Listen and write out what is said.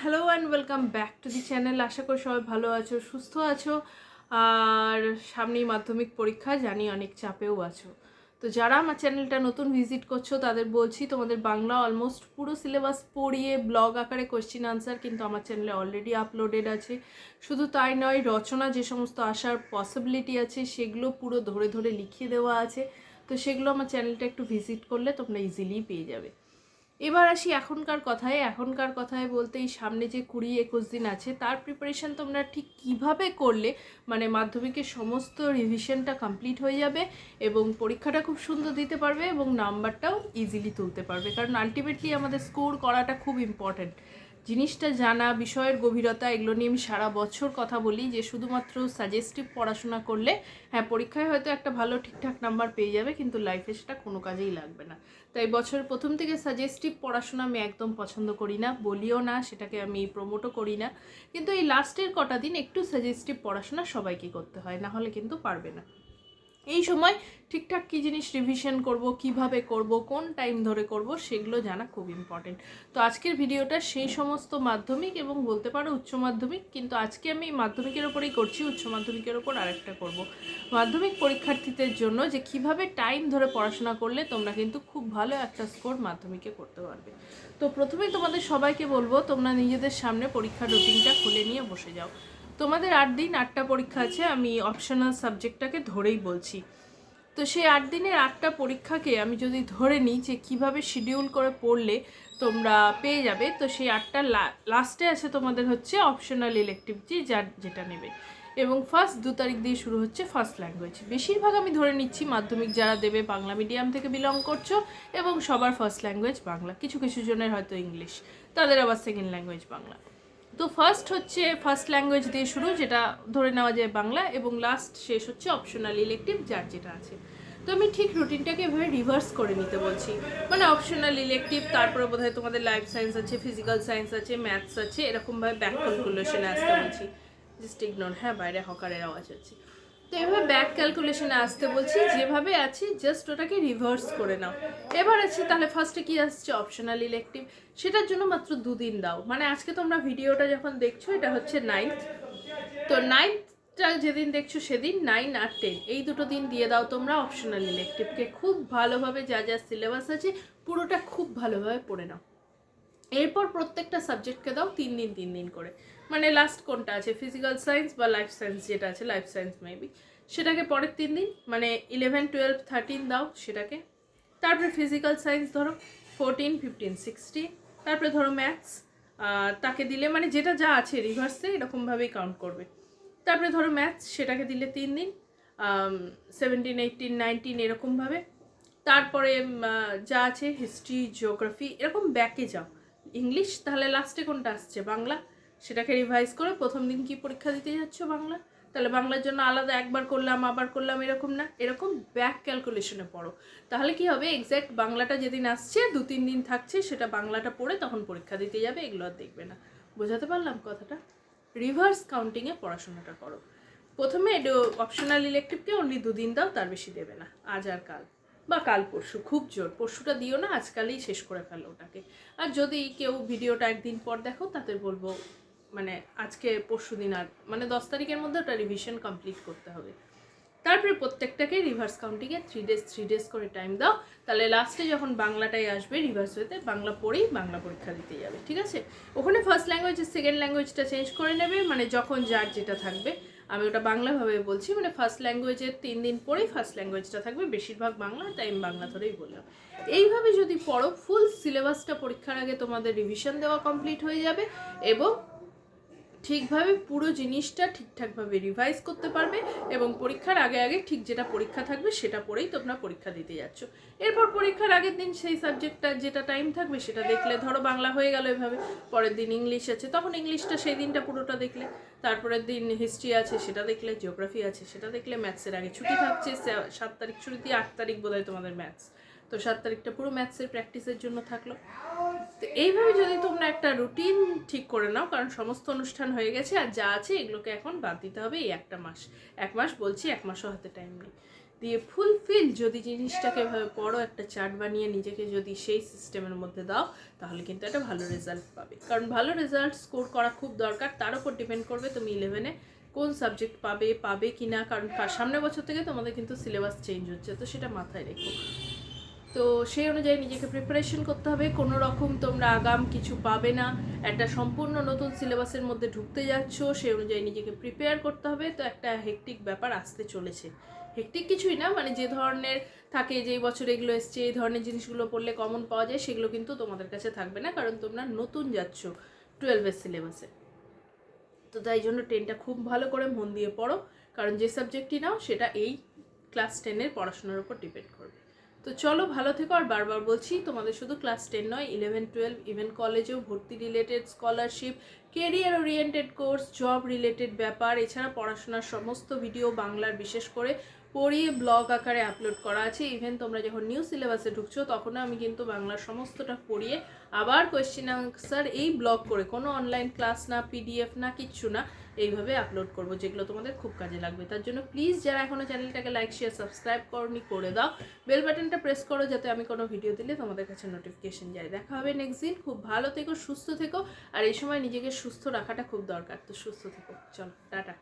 Hello and welcome back to the channel আশা করি সবাই ভালো আছো, সুস্থ আছো, আর সামনেই মাধ্যমিক পরীক্ষা, জানি অনেক চাপেও আছো। তো যারা আমার চ্যানেলটা নতুন ভিজিট করছ, তাদের বলছি তোমাদের বাংলা অলমোস্ট পুরো সিলেবাস পড়িয়ে ব্লগ আকারে কোশ্চিন আনসার কিন্তু আমার চ্যানেলে অলরেডি আপলোডেড আছে। শুধু তাই নয়, রচনা যে সমস্ত আসার পসিবিলিটি আছে, সেগুলো পুরো ধরে ধরে লিখিয়ে দেওয়া আছে। তো সেগুলো আমার চ্যানেলটা একটু ভিজিট করলে তোমরা ইজিলি পেয়ে যাবে। এবার আসি এখনকার কথায়। এখনকার কথায় বলতে এই সামনে যে কুড়ি একুশ দিন আছে, তার প্রিপারেশান তোমরা ঠিক কীভাবে করলে? মানে মাধ্যমিকের সমস্ত রিভিশনটা কমপ্লিট হয়ে যাবে এবং পরীক্ষাটা খুব সুন্দর দিতে পারবে এবং নাম্বারটাও ইজিলি তুলতে পারবে। কারণ আলটিমেটলি আমাদের স্কোর করাটা খুব ইম্পর্ট্যান্ট জিনিসটা জানা, বিষয়ের গভীরতা, এগুলো নিয়ে আমি সারা বছর কথা বলি যে শুধুমাত্র সাজেস্টিভ পড়াশোনা করলে হ্যাঁ পরীক্ষায় হয়তো একটা ভালো ঠিকঠাক নাম্বার পেয়ে যাবে, কিন্তু লাইফে সেটা কোনো কাজেই লাগবে না। তাই বছরের প্রথম থেকে সাজেস্টিভ পড়াশোনা আমি একদম পছন্দ করি না, বলিও না, সেটাকে আমি প্রমোটও করি না। কিন্তু এই লাস্টের কটা দিন একটু সাজেস্টিভ পড়াশোনা সবাইকে করতে হয়, না হলে কিন্তু পারবে না। এই সময় ঠিকঠাক কী জিনিস রিভিশন করব, কীভাবে করব, কোন টাইম ধরে করব, সেগুলো জানা খুব ইম্পর্টেন্ট তো আজকের ভিডিওটা সেই সমস্ত মাধ্যমিক এবং বলতে পারো উচ্চ মাধ্যমিক, কিন্তু আজকে আমি মাধ্যমিকের ওপরেই করছি, উচ্চ মাধ্যমিকের ওপর আরেকটা করব। মাধ্যমিক পরীক্ষার্থীদের জন্য যে কীভাবে টাইম ধরে পড়াশোনা করলে তোমরা কিন্তু খুব ভালো একটা স্কোর মাধ্যমিকে করতে পারবে। তো প্রথমেই তোমাদের সবাইকে বলব, তোমরা নিজেদের সামনে পরীক্ষার রুটিনটা খুলে নিয়ে বসে যাও। তোমাদের আট দিন আটটা পরীক্ষা আছে, আমি অপশনাল সাবজেক্টটাকে ধরেই বলছি। তো সেই আট দিনের আটটা পরীক্ষাকে আমি যদি ধরে নিই যে কীভাবে শিডিউল করে পড়লে তোমরা পেয়ে যাবে, তো সেই আটটা লাস্টে আছে তোমাদের হচ্ছে অপশনাল ইলেকটিভ যে যার, যেটা নেবে। এবং ফার্স্ট দু তারিখ দিয়ে শুরু হচ্ছে ফার্স্ট ল্যাঙ্গুয়েজ বেশিরভাগ আমি ধরে নিচ্ছি মাধ্যমিক যারা দেবে, বাংলা মিডিয়াম থেকে বিলং করছ এবং সবার ফার্স্ট ল্যাঙ্গুয়েজ বাংলা। কিছু কিছু জনের হয়তো ইংলিশ তাদের আবার সেকেন্ড ল্যাঙ্গুয়েজ বাংলা। তো ফার্স্ট হচ্ছে ফার্স্ট ল্যাঙ্গুয়েজ দিয়ে শুরু, যেটা ধরে নেওয়া যায় বাংলা, এবং লাস্ট শেষ হচ্ছে অপশনাল ইলেকটিভ যার যেটা আছে। তো আমি ঠিক রুটিনটাকে এভাবে রিভার্স করে নিতে বলছি। মানে অপশনাল ইলেকটিভ তারপরে বোধহয় তোমাদের লাইফ সায়েন্স আছে ফিজিক্যাল সায়েন্স আছে ম্যাথস আছে, এরকমভাবে ব্যাক ক্যালকুলেশনে আসতে বলছি। জাস্ট ইগনোর হ্যাঁ বাইরে হকারের আওয়াজ আছে তো এভাবে ব্যাক ক্যালকুলেশনে আসতে বলছি, যেভাবে আছে জাস্ট ওটাকে রিভার্স করে নাও। এবার আছে, তাহলে ফার্স্টে কি আসছে? অপশনাল ইলেকটিভ সেটার জন্য মাত্র দুদিন দাও। মানে আজকে তোমরা ভিডিওটা যখন দেখছ, এটা হচ্ছে নাইন্থ তো নাইন্থটা যেদিন দেখছ, সেদিন নাইন আর টেন এই দুটো দিন দিয়ে দাও তোমরা অপশনাল ইলেকটিভকে খুব ভালোভাবে যা যা সিলেবাস আছে, পুরোটা খুব ভালোভাবে পড়ে নাও। এরপর প্রত্যেকটা সাবজেক্টকে দাও তিন দিন তিন দিন করে। মানে লাস্ট কোনটা আছে? ফিজিক্যাল সায়েন্স বা লাইফ সায়েন্স যেটা আছে লাইফ সায়েন্স মেবি সেটাকে পরের তিন দিন মানে ইলেভেন টুয়েলভ থার্টিন দাও সেটাকে। তারপরে ফিজিক্যাল সায়েন্স ধরো ফোরটিন ফিফটিন সিক্সটিন তারপরে ধরো ম্যাথস তাকে দিলে মানে যেটা যা আছে রিভার্সে এরকমভাবেই কাউন্ট করবে। তারপরে ধরো ম্যাথস সেটাকে দিলে তিন দিন সেভেন্টিন এইটিন নাইনটিন এরকমভাবে। তারপরে যা আছে হিস্ট্রি জিওগ্রাফি এরকম ব্যাকে যাও। ইংলিশ, তাহলে লাস্টে কোনটা আসছে? বাংলা? সেটাকে রিভাইজ করে প্রথম দিন কি পরীক্ষা দিতে যাচ্ছ বাংলা? তাহলে বাংলার জন্য আলাদা একবার করলাম, আবার করলাম, এরকম না? এরকম ব্যাক ক্যালকুলেশনে পড়ো। তাহলে কি হবে? এক্স্যাক্ট বাংলাটা যেদিন আসছে, দু, তিন দিন থাকছে, সেটা বাংলাটা পড়ে তখন পরীক্ষা দিতে যাবে, এগুলো আর দেখবে না। বোঝাতে পারলাম কথাটা? রিভার্স কাউন্টিংয়ে পড়াশোনাটা করো। প্রথমে অপশনাল ইলেকটিভকে অনলি দুদিন দাও, তার বেশি দেবে না। আজ আর কাল। বা কাল পরশু, খুব জোর। পরশুটা দিও না, আজকালই শেষ করে ফেলো ওটাকে। আর যদি কেউ ভিডিওটা একদিন পর দেখো তাদের বলব মানে আজকে পরশু দিন আর মানে দশ তারিখের মধ্যে ওটা রিভিশন কমপ্লিট করতে হবে। তারপরে প্রত্যেকটাকে রিভার্স কাউন্টিংয়ে থ্রি ডেজ থ্রি ডেজ করে টাইম দাও। তাহলে লাস্টে যখন বাংলাটাই আসবে রিভার্স হতে, বাংলা পড়েই বাংলা পরীক্ষা দিতে যাবে, ঠিক আছে? ওখানে ফার্স্ট ল্যাঙ্গুয়েজের সেকেন্ড ল্যাঙ্গুয়েজটা চেঞ্জ করে নেবে মানে যখন যার যেটা থাকবে। আমি ওটা বাংলাভাবে বলছি মানে ফার্স্ট ল্যাঙ্গুয়েজের তিন দিন পরেই ফার্স্ট ল্যাঙ্গুয়েজটা থাকবে, বেশিরভাগ বাংলা তাই আমি বাংলা ধরেই বললাম। এইভাবে যদি পড়ো ফুল সিলেবাসটা পরীক্ষার আগে তোমাদের রিভিশন দেওয়া কমপ্লিট হয়ে যাবে এবং ঠিকভাবে পুরো জিনিসটা ঠিকঠাকভাবে রিভাইজ করতে পারবে এবং পরীক্ষার আগে আগে ঠিক যেটা পরীক্ষা থাকবে সেটা পড়েই তোমরা পরীক্ষা দিতে যাচ্ছ। এরপর পরীক্ষার আগের দিন সেই সাবজেক্টটা যেটা টাইম থাকবে সেটা দেখলে ধরো বাংলা হয়ে গেল এভাবে, পরের দিন ইংলিশ আছে, তখন ইংলিশটা সেই দিনটা পুরোটা দেখলে, তারপরের দিন হিস্ট্রি আছে সেটা দেখলে জিওগ্রাফি আছে সেটা দেখলে ম্যাথসের আগে ছুটি থাকছে সাত তারিখ ছুটি দিয়ে আট তারিখ বোধহয় তোমাদের ম্যাথস তো সাত তারিখটা পুরো ম্যাথসের প্র্যাকটিসের জন্য থাকল। তো এইভাবে যদি তোমরা একটা রুটিন ঠিক করে নাও, কারণ সমস্ত অনুষ্ঠান হয়ে গেছে আর যা আছে এগুলোকে এখন বাদ দিতে হবে এই একটা মাস। এক মাস বলছি, এক মাসও হাতে টাইম নেই। দিয়ে ফুলফিল যদি জিনিসটাকে এভাবে বড় একটা চার্ট বানিয়ে নিজেকে যদি সেই সিস্টেমের মধ্যে দাও, তাহলে কিন্তু একটা ভালো রেজাল্ট পাবে। কারণ ভালো রেজাল্ট স্কোর করা খুব দরকার, তার উপর ডিপেন্ড করবে তুমি ইলেভেনে কোন সাবজেক্ট পাবে পাবে কি না কারণ সামনের বছর থেকে তোমাদের কিন্তু সিলেবাস চেঞ্জ হচ্ছে, তো সেটা মাথায় রেখো। তো সেই অনুযায়ী নিজেকে প্রিপারেশন করতে হবে। কোনো রকম তোমরা আগাম কিছু পাবে না। একটা সম্পূর্ণ নতুন সিলেবাসের মধ্যে ঢুকতে যাচ্ছ সেই অনুযায়ী নিজেকে প্রিপেয়ার করতে হবে। তো একটা হেকটিক ব্যাপার আসতে চলেছে। হেকটিক কিছুই না মানে যে ধরনের থাকে যে এই বছর এগুলো এসছে, এই ধরনের জিনিসগুলো পড়লে কমন পাওয়া যায়, সেগুলো কিন্তু তোমাদের কাছে থাকবে না, কারণ তোমরা নতুন যাচ্ছ টুয়েলভের সিলেবাসে তো তাই জন্য টেনটা খুব ভালো করে মন দিয়ে পড়ো, কারণ যে সাবজেক্টটি নাও, সেটা এই ক্লাস টেনের পড়াশোনার উপর ডিপেন্ড করবে। তো চলো, ভালো থেকো। আর বারবার বলছি, তোমাদের শুধু ক্লাস টেন নয় ইলেভেন টুয়েলভ ইভেন কলেজেও ভর্তি related scholarship career oriented course job related ব্যাপার, এছাড়া পড়াশোনার সমস্ত ভিডিও বাংলার বিশেষ করে পড়িয়ে ব্লগ আকারে আপলোড করা আছে। ইভেন তোমরা যখন নিউ সিলেবাসে ঢুকছো, তখনও আমি কিন্তু বাংলার সমস্তটা পড়িয়ে আবার কোয়েশ্চেন আনসার এই ব্লগ করে, কোনো অনলাইন ক্লাস না পিডিএফ না, কিচ্ছু না, এইভাবে আপলোড করব, যেগুলো তোমাদের খুব কাজে লাগবে। তার জন্য প্লিজ যারা এখনও চ্যানেলটাকে লাইক শেয়ার সাবস্ক্রাইব করনি, করে দাও। বেল বাটনটা প্রেস করো যাতে আমি কোনো ভিডিও দিলে তোমাদের কাছে নোটিফিকেশন যায়। দেখা হবে নেক্সট দিন। খুব ভালো থেকো, সুস্থ থেকো। আর এই সময় নিজেকে সুস্থ রাখাটা খুব দরকার। তো সুস্থ থেকো। চলো, টাটা।